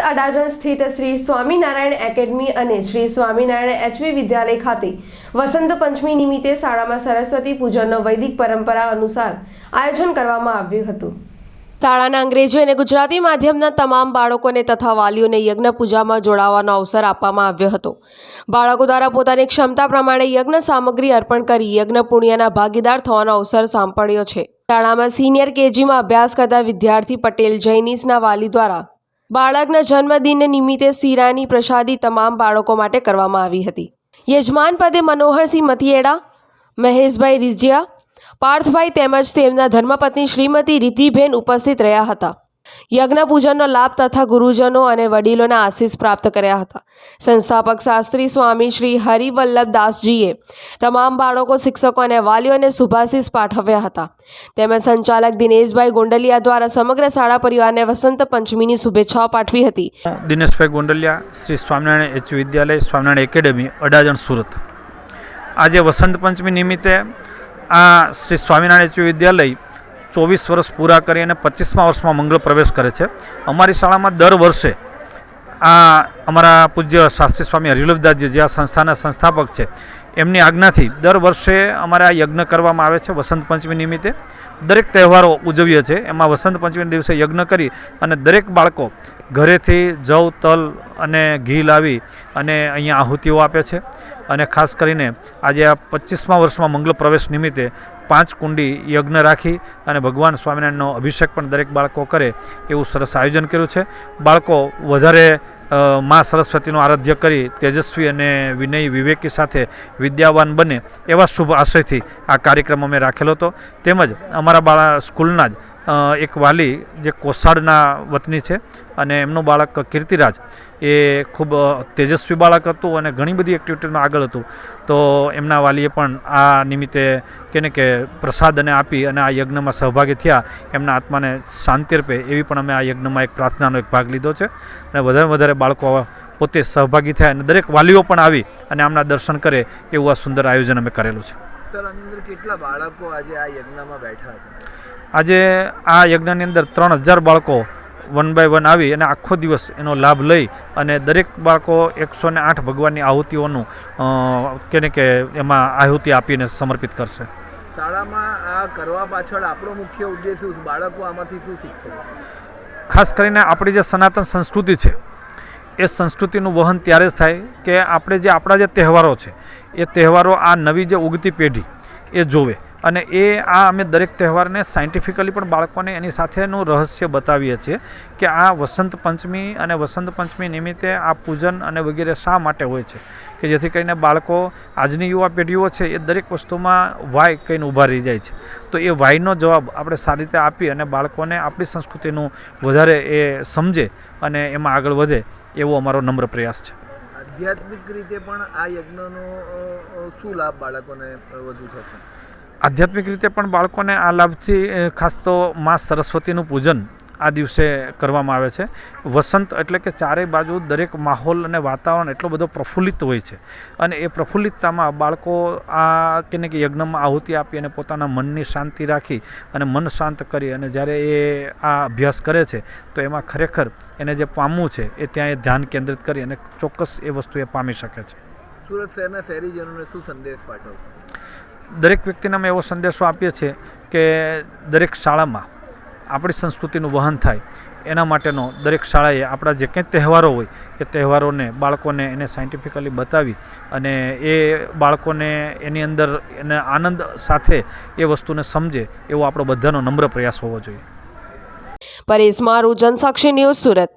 અડાજણ સ્થિત શ્રી સ્વામિનારાયણ એકેડમી અને શ્રી સ્વામિનારાયણ એચવી વિદ્યાલય ખાતે વસંત પંચમી નિમિત્તે શાળામાં સરસ્વતી પૂજનનો વૈદિક પરંપરા અનુસાર આયોજન કરવામાં આવ્યું હતું. શાળાના અંગ્રેજી અને ગુજરાતી માધ્યમના તમામ બાળકોને તથા વાલીઓને યજ્ઞ પૂજામાં જોડાવાનો અવસર આપવામાં આવ્યો હતો. બાળકો દ્વારા પોતાની ક્ષમતા પ્રમાણે યજ્ઞ સામગ્રી અર્પણ કરી યજ્ઞ પુણ્યના ભાગીદાર થવાનો અવસર સાંપડ્યો છે. શાળામાં સિનિયર કેજીમાં અભ્યાસ કરતા વિદ્યાર્થી પટેલ જૈનિસના વાલી દ્વારા બાળકના જન્મદિન નિમિત્તે શીરાની પ્રસાદી તમામ બાળકો માટે કરવામાં આવી હતી. યજમાન પદે મનોહરસિંહ મતિયેડા, મહેશભાઈ રીજિયા, પાર્થભાઈ તેમજ તેમના ધર્મપત્ની શ્રીમતી રિદ્ધિબેન ઉપસ્થિત રહ્યા હતા. યજ્ઞ પૂજનનો લાભ તથા ગુરુજનો અને વડીલોના આશીષ પ્રાપ્ત કર્યા હતા. સંસ્થાપક શાસ્ત્રી સ્વામી શ્રી હરિવલ્લભ દાસજીએ તમામ બાળકો, શિક્ષકો અને વાલીઓને શુભાશીષ પાઠવ્યા હતા. તેમજ સંચાલક દિનેશભાઈ ગોંડલિયા દ્વારા સમગ્ર શાળા પરિવારને વસંત પંચમીની શુભેચ્છાઓ પાઠવી હતી. Dineshbhai Gondaliya, Shri Swaminarayan H Vidyalaya, Swaminarayan academy, Adajan, Surat. આજે વસંત પંચમી નિમિત્તે આ શ્રી સ્વામિનારાયણ એચ વિદ્યાલય ચોવીસ વર્ષ પૂરા કરી અને પચીસમાં વર્ષમાં મંગળ પ્રવેશ કરે છે. અમારી શાળામાં દર વર્ષે આ અમારા પૂજ્ય શાસ્ત્રી સ્વામી હરિવલ્લભદાસજી જે આ સંસ્થાના સંસ્થાપક છે, એમની આજ્ઞાથી દર વર્ષે અમારે આ યજ્ઞ કરવામાં આવે છે વસંત પંચમી નિમિત્તે. દરેક તહેવારો ઉજવીએ છીએ. એમાં વસંત પંચમીના દિવસે યજ્ઞ કરી અને દરેક બાળકો ઘરેથી જવ, તલ અને ઘી લાવી અને અહીંયા આહુતિઓ આપે છે. અને ખાસ કરીને આજે આ પચીસમા વર્ષમાં મંગલ પ્રવેશ નિમિત્તે પાંચ કુંડી યજ્ઞ રાખી અને ભગવાન સ્વામિનારાયણનો અભિષેક પણ દરેક બાળકો કરે એવું સરસ આયોજન કર્યું છે. બાળકો વધારે મા સરસ્વતીનું આરાધ્ય કરી તેજસ્વી અને વિનય વિવેકી સાથે વિદ્યાવાન બને એવા શુભ આશયથી આ કાર્યક્રમ અમે રાખેલો હતો. તેમજ અમારા બાળા સ્કૂલના જ એક વાલી જે કોસાડના વતની છે અને એમનું બાળક કીર્તિરાજ, એ ખૂબ તેજસ્વી બાળક હતું અને ઘણી બધી એક્ટિવિટીમાં આગળ હતું. તો એમના વાલીએ પણ આ નિમિત્તે કે પ્રસાદ અને આપી અને આ યજ્ઞમાં સહભાગી થયા. એમના આત્માને શાંતિ રૂપે એવી પણ અમે આ યજ્ઞમાં એક પ્રાર્થનાનો એક ભાગ લીધો છે. અને વધારે વધારે બાળકો પોતે સહભાગી થયા અને દરેક વાલીઓ પણ આવી અને આમના દર્શન કરે એવું આ સુંદર આયોજન અમે કરેલું છે. કેટલા બાળકો આજે આ યજ્ઞમાં બેઠા હતા? આજે આ યજ્ઞની અંદર ત્રણ હજાર બાળકો વન બાય વન આવી અને આખો દિવસ એનો લાભ લઈ અને દરેક બાળકો એકસો ને આઠ ભગવાનની આહુતિઓનું કેને કે એમાં આહુતિ આપીને સમર્પિત કરશે. શાળામાં આ કરવા પાછળ આપણો મુખ્ય ઉદ્દેશ બાળકો આમાંથી શું શીખશે? ખાસ કરીને આપણી જે સનાતન સંસ્કૃતિ છે એ સંસ્કૃતિનું વહન ત્યારે જ થાય કે આપણે જે આપણા જે તહેવારો છે એ તહેવારો આ નવી જે ઉગતી પેઢી એ જોવે. અને એ આ અમે દરેક તહેવારને સાયન્ટિફિકલી પણ બાળકોને એની સાથેનું રહસ્ય બતાવીએ છીએ કે આ વસંત પંચમી અને વસંત પંચમી નિમિત્તે આ પૂજન અને વગેરે શા માટે હોય છે? કે જેથી કરીને બાળકો આજની યુવા પેઢીઓ છે એ દરેક વસ્તુમાં વાય કહીને ઊભા રહી જાય છે. તો એ વાયનો જવાબ આપણે સારી રીતે આપી અને બાળકોને આપણી સંસ્કૃતિનું વધારે એ સમજે અને એમાં આગળ વધે એવો અમારો નમ્ર પ્રયાસ છે. આધ્યાત્મિક રીતે પણ આ યજ્ઞનો શું લાભ બાળકોને વધુ થશે? આધ્યાત્મિક રીતે પણ બાળકોને આ લાભથી ખાસ તો મા સરસ્વતીનું પૂજન આ દિવસે કરવામાં આવે છે. વસંત એટલે કે ચારે બાજુ દરેક માહોલ અને વાતાવરણ એટલો બધો પ્રફુલ્લિત હોય છે. અને એ પ્રફુલ્લિતતામાં બાળકો આ કે કે યજ્ઞમાં આહુતિ આપી અને પોતાના મનની શાંતિ રાખી અને મન શાંત કરી અને જ્યારે એ આ અભ્યાસ કરે છે, તો એમાં ખરેખર એને જે પામવું છે, એ ત્યાં એ ધ્યાન કેન્દ્રિત કરી અને ચોક્કસ એ વસ્તુ એ પામી શકે છે. સુરત શહેરના શહેરીજનોને શું સંદેશ પાઠવશો દરેક વ્યક્તિને અમે એવો સંદેશો આપીએ છીએ કે દરેક શાળામાં આપણી સંસ્કૃતિનું વહન થાય. એના માટેનો દરેક શાળાએ આપણા જે કંઈ તહેવારો હોય, એ તહેવારોને બાળકોને એને સાયન્ટિફિકલી બતાવી અને એ બાળકોને એની અંદર એને આનંદ સાથે એ વસ્તુને સમજે એવો આપણો બધાનો નમ્ર પ્રયાસ હોવો જોઈએ. પરેશ મારું જનસાક્ષી ન્યૂઝ સુરત.